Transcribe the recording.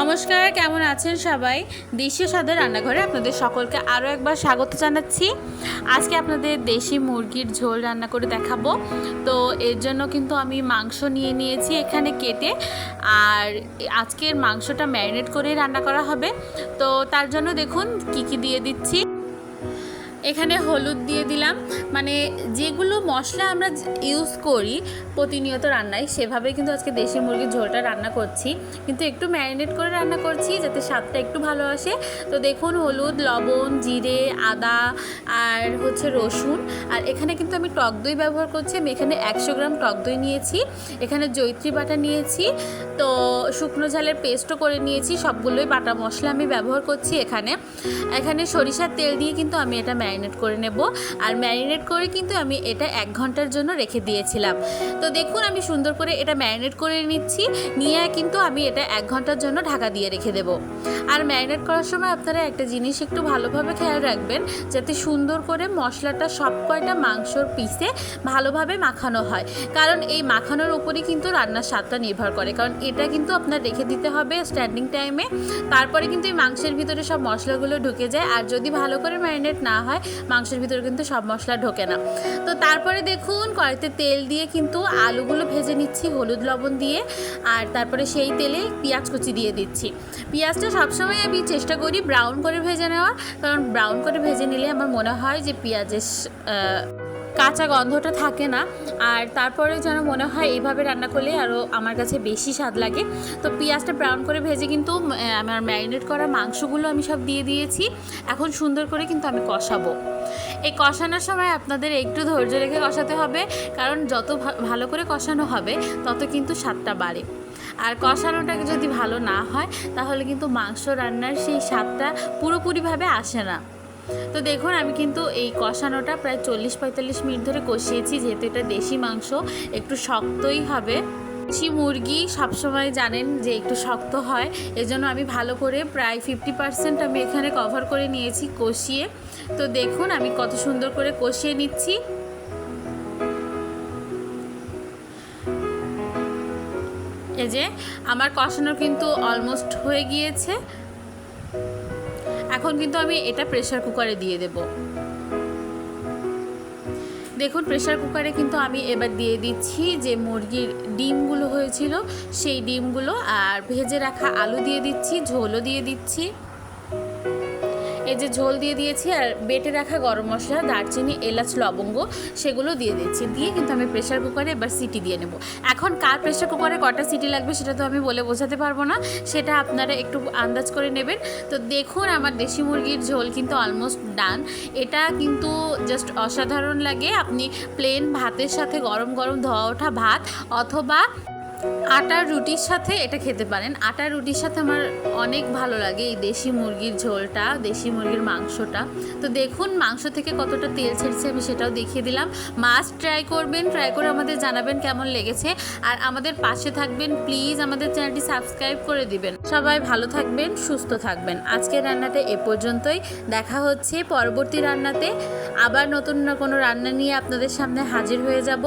নমস্কার, কেমন আছেন সবাই? দেশীয় স্বাদের রান্নাঘরে আপনাদের সকলকে আরও একবার স্বাগত জানাচ্ছি। আজকে আপনাদের দেশি মুরগির ঝোল রান্না করে দেখাবো। তো এর জন্য কিন্তু আমি মাংস নিয়ে নিয়েছি এখানে কেটে। আর আজকের মাংসটা ম্যারিনেট করে রান্না করা হবে। তো তার জন্য দেখুন কি কি দিয়ে দিচ্ছি। এখানে হলুদ দিয়ে দিলাম। মানে যেগুলো মশলা আমরা ইউজ করি প্রতিনিয়ত রান্নায় সেভাবে কিন্তু আজকে দেশি মুরগির ঝোলটা রান্না করছি। কিন্তু একটু ম্যারিনেট করে রান্না করছি যাতে স্বাদটা একটু ভালো আসে। তো দেখুন, হলুদ, লবণ, জিরে, আদা আর হচ্ছে রসুন। আর এখানে কিন্তু আমি টক দই ব্যবহার করছি। আমি এখানে একশো গ্রাম টক দই নিয়েছি। এখানে জৈত্রী বাটা নিয়েছি। তো শুকনো ঝালের পেস্টও করে নিয়েছি। সবগুলোই বাটা মশলা আমি ব্যবহার করছি এখানে। এখানে সরিষার তেল দিয়ে কিন্তু আমি এটা ম্যারিনেট করে নেব। আর ম্যারিনেট করে কিন্তু আমি এটা এক ঘণ্টার জন্য রেখে দিয়েছিলাম। তো দেখুন, আমি সুন্দর করে এটা ম্যারিনেট করে নিচ্ছি। নিয়ে কিন্তু আমি এটা এক ঘণ্টার জন্য ঢাকা দিয়ে রেখে দেব। আর ম্যারিনেট করার সময় আপনারা একটা জিনিস একটু ভালোভাবে খেয়াল রাখবেন, যাতে সুন্দর করে মশলাটা সব কয়টা মাংসর পিসে ভালোভাবে মাখানো হয়। কারণ এই মাখানোর উপরই কিন্তু রান্নার স্বাদটা নির্ভর করে। কারণ এটা কিন্তু আপনার রেখে দিতে হবে স্ট্যান্ডিং টাইমে তারপরে কিন্তু এই মাংসের ভিতরে সব মশলাগুলো ঢুকে যায়। আর যদি ভালো করে ম্যারিনেট না হয় মাংসের ভিতরে কিন্তু সব মশলা ঢোকে না। তো তারপরে দেখুন কড়াইতে তেল দিয়ে কিন্তু আলুগুলো ভেজে নিচ্ছি, হলুদ লবণ দিয়ে, আর তারপরে সেই তেলে পেঁয়াজ কুচি দিয়ে দিচ্ছি। পেঁয়াজটা সবসময় আমি চেষ্টা করি ব্রাউন করে ভেজে নেওয়ার, কারণ ব্রাউন করে ভেজে নিলে আমার মনে হয় যে পেঁয়াজের কাঁচা গন্ধটা থাকে না। আর তারপরে যেন মনে হয় এইভাবে রান্না করলে আরও আমার কাছে বেশি স্বাদ লাগে। তো পেঁয়াজটা ব্রাউন করে ভেজে কিন্তু আমার ম্যারিনেট করা মাংসগুলো আমি সব দিয়ে দিয়েছি। এখন সুন্দর করে কিন্তু আমি কষাবো। এই কষানোর সময় আপনাদের একটু ধৈর্য রেখে কষাতে হবে, কারণ যত ভালো করে কষানো হবে, তত কিন্তু স্বাদটা বাড়ে। আর কষানোটা যদি ভালো না হয়, তাহলে কিন্তু মাংস রান্নার সেই স্বাদটা পুরোপুরিভাবে আসে না। তো দেখুন, আমি কিন্তু এই কষানোটা প্রায় চল্লিশ পঁয়তাল্লিশ মিনিট ধরে কষিয়েছি, যেহেতু এটা দেশি মাংস, একটু শক্তই হবে। দেশি মুরগি সবসময় জানেন যে একটু শক্ত হয়, এজন্য আমি ভালো করে প্রায় ফিফটি পার্সেন্ট আমি এখানে কভার করে নিয়েছি কষিয়ে। তো দেখুন, আমি কত সুন্দর করে কষিয়ে নিচ্ছি। এই যে, আমার কষানো কিন্তু অলমোস্ট হয়ে গিয়েছে। এখন কিন্তু আমি এটা প্রেশার কুকারে দিয়ে দেব। দেখুন প্রেশার কুকারে কিন্তু আমি এবার দিয়ে দিচ্ছি যে মুরগির ডিমগুলো হয়েছিল, সেই ডিমগুলো আর ভেজে রাখা আলু দিয়ে দিচ্ছি, ঝোলও দিয়ে দিচ্ছি। এই যে ঝোল দিয়ে দিয়েছি আর বেটে রাখা গরম মশলা, দারচিনি, এলাচ, লবঙ্গ, সেগুলো দিয়ে দিচ্ছি দিয়ে কিন্তু আমি প্রেশার কুকারে এবার সিটি দিয়ে নেব। এখন কার প্রেশার কুকারে কটা সিটি লাগবে সেটা তো আমি বলে বোঝাতে পারব না। সেটা আপনারা একটু আন্দাজ করে নেবেন। তো দেখুন আমার দেশি মুরগির ঝোল কিন্তু অলমোস্ট ডান এটা কিন্তু জাস্ট অসাধারণ লাগে। আপনি প্লেন ভাতের সাথে গরম গরম ধোয়া ওঠা ভাত অথবা আটার রুটির সাথে এটা খেতে পারেন। আটার রুটির সাথে আমার অনেক ভালো লাগে এই দেশি মুরগির ঝোলটা, দেশি মুরগির মাংসটা। তো দেখুন মাংস থেকে কতটা তেল ছেড়েছে, আমি সেটাও দেখিয়ে দিলাম। মাস্ট ট্রাই করবেন ট্রাই করে আমাদের জানাবেন কেমন লেগেছে। আর আমাদের পাশে থাকবেন প্লিজ আমাদের চ্যানেলটি সাবস্ক্রাইব করে দিবেন। সবাই ভালো থাকবেন, সুস্থ থাকবেন। আজকের রান্নাটা এ পর্যন্তই। দেখা হচ্ছে পরবর্তী রান্নাতে। আবার নতুন কোনো রান্না নিয়ে আপনাদের সামনে হাজির হয়ে যাব।